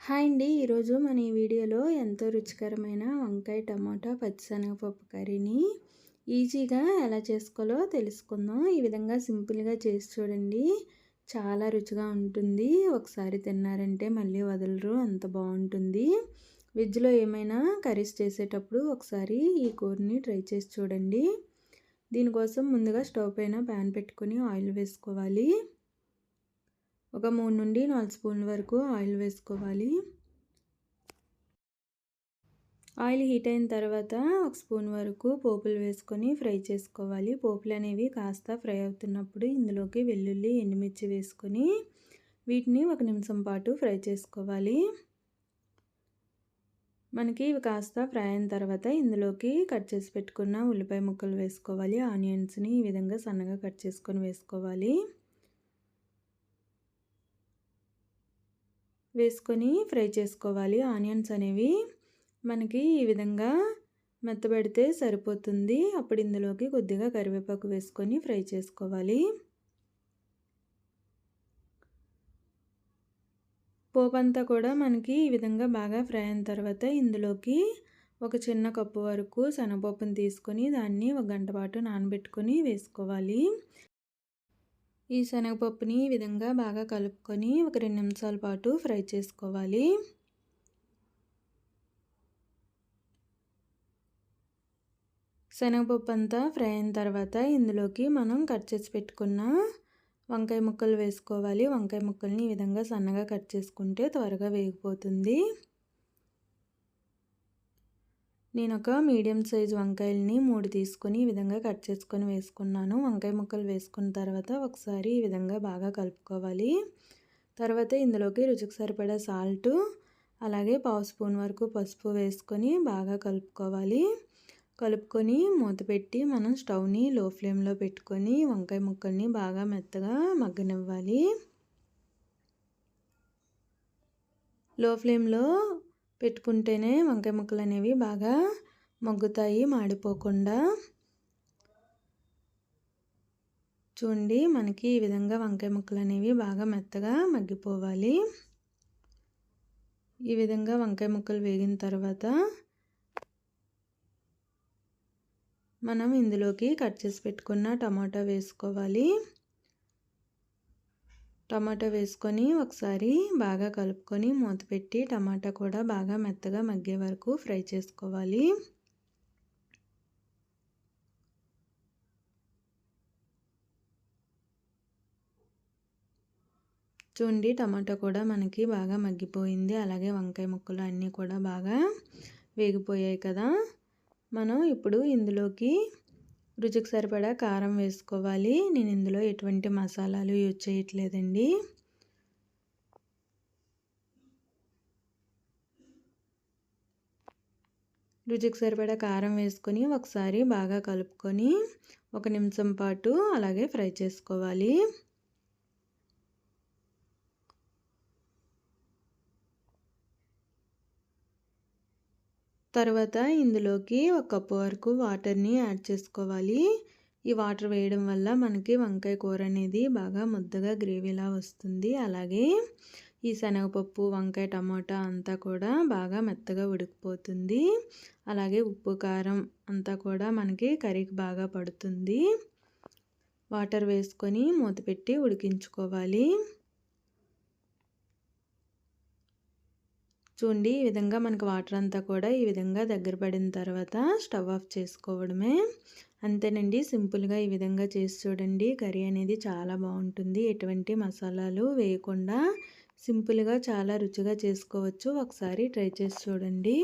Hi అండి. ఈరోజు మన ఈ వీడియోలో ఎంతో రుచికరమైన వంకాయ టమాటా పచ్చిశనగపప్పు కర్రీని ఈజీగా ఎలా చేసుకోవాలో తెలుసుకుందాం. ఈ విధంగా సింపుల్గా చేసి చూడండి. చాలా రుచిగా ఉంటుంది. ఒకసారి తిన్నారంటే మళ్ళీ వదలరు. అంత బాగుంటుంది. వెజ్లో ఏమైనా కర్రీస్ చేసేటప్పుడు ఒకసారి ఈ కూరని ట్రై చేసి చూడండి. దీనికోసం ముందుగా స్టవ్ పైన ప్యాన్ పెట్టుకొని ఆయిల్ వేసుకోవాలి. ఒక మూడు నుండి నాలుగు స్పూన్ల వరకు ఆయిల్ వేసుకోవాలి. ఆయిల్ హీట్ అయిన తర్వాత ఒక స్పూన్ వరకు పోపులు వేసుకొని ఫ్రై చేసుకోవాలి. పోపులు అనేవి కాస్త ఫ్రై అవుతున్నప్పుడు ఇందులోకి వెల్లుల్లి ఎండుమిర్చి వేసుకొని వీటిని ఒక నిమిషం పాటు ఫ్రై చేసుకోవాలి. మనకి ఇవి కాస్త ఫ్రై అయిన తర్వాత ఇందులోకి కట్ చేసి పెట్టుకున్న ఉల్లిపాయ ముక్కలు వేసుకోవాలి. ఆనియన్స్ని ఈ విధంగా సన్నగా కట్ చేసుకొని వేసుకోవాలి. వేసుకొని ఫ్రై చేసుకోవాలి. ఆనియన్స్ అనేవి మనకి ఈ విధంగా మెత్తబెడితే సరిపోతుంది. అప్పుడు ఇందులోకి కొద్దిగా కరివేపాకు వేసుకొని ఫ్రై చేసుకోవాలి. పోపంతా కూడా మనకి ఈ విధంగా బాగా ఫ్రై అయిన తర్వాత ఇందులోకి ఒక చిన్న కప్పు వరకు శనగపప్పును తీసుకొని దాన్ని ఒక గంట పాటు నానబెట్టుకొని వేసుకోవాలి. ఈ శనగపప్పుని ఈ విధంగా బాగా కలుపుకొని ఒక రెండు నిమిషాల పాటు ఫ్రై చేసుకోవాలి. శనగపప్పు అంతా ఫ్రై అయిన తర్వాత ఇందులోకి మనం కట్ చేసి పెట్టుకున్న వంకాయ ముక్కలు వేసుకోవాలి. వంకాయ ముక్కల్ని ఈ విధంగా సన్నగా కట్ చేసుకుంటే త్వరగా వేగిపోతుంది. నేను ఒక మీడియం సైజ్ వంకాయలని మూడు తీసుకొని ఈ విధంగా కట్ చేసుకొని వేసుకున్నాను. వంకాయ ముక్కలు వేసుకున్న తర్వాత ఒకసారి ఈ విధంగా బాగా కలుపుకోవాలి. తర్వాత ఇందులోకి రుచికి సరిపడా సాల్ట్ అలాగే పావు స్పూన్ వరకు పసుపు వేసుకొని బాగా కలుపుకోవాలి. కలుపుకొని మూత పెట్టి మనం స్టవ్ని లో ఫ్లేమ్లో పెట్టుకొని వంకాయ ముక్కల్ని బాగా మెత్తగా మగ్గనివ్వాలి. లో ఫ్లేమ్లో పెట్టుకుంటేనే వంకాయ ముక్కలు అనేవి బాగా మగ్గుతాయి మాడిపోకుండా. చూడండి మనకి ఈ విధంగా వంకాయ ముక్కలు అనేవి బాగా మెత్తగా మగ్గిపోవాలి. ఈ విధంగా వంకాయ ముక్కలు వేగిన తర్వాత మనం ఇందులోకి కట్ చేసి పెట్టుకున్న టమాటా వేసుకోవాలి. టమాటా వేసుకొని ఒకసారి బాగా కలుపుకొని మూత పెట్టి టమాటా కూడా బాగా మెత్తగా మగ్గే వరకు ఫ్రై చేసుకోవాలి. చూడండి టమాటా కూడా మనకి బాగా మగ్గిపోయింది. అలాగే వంకాయ ముక్కలు అన్నీ కూడా బాగా వేగిపోయాయి కదా. మనం ఇప్పుడు ఇందులోకి రుచికి సరిపడా కారం వేసుకోవాలి. నేను ఇందులో ఎటువంటి మసాలాలు యూజ్ చేయట్లేదండి. రుచికి సరిపడా కారం వేసుకొని ఒకసారి బాగా కలుపుకొని ఒక నిమిషం పాటు అలాగే ఫ్రై చేసుకోవాలి. తర్వాత ఇందులోకి ఒక కప్పు వరకు వాటర్ని యాడ్ చేసుకోవాలి. ఈ వాటర్ వేయడం వల్ల మనకి వంకాయ కూర అనేది బాగా ముద్దగా గ్రేవీలా వస్తుంది. అలాగే ఈ శనగపప్పు వంకాయ టమాటా అంతా కూడా బాగా మెత్తగా ఉడికిపోతుంది. అలాగే ఉప్పు కారం అంతా కూడా మనకి కర్రీకి బాగా పడుతుంది. వాటర్ వేసుకొని మూత పెట్టి ఉడికించుకోవాలి. చూడండి ఈ విధంగా మనకు వాటర్ అంతా కూడా ఈ విధంగా దగ్గర పడిన తర్వాత స్టవ్ ఆఫ్ చేసుకోవడమే. అంతేనండి సింపుల్గా ఈ విధంగా చేసి చూడండి కర్రీ అనేది చాలా బాగుంటుంది. ఎటువంటి మసాలాలు వేయకుండా సింపుల్గా చాలా రుచిగా చేసుకోవచ్చు. ఒకసారి ట్రై చేసి చూడండి.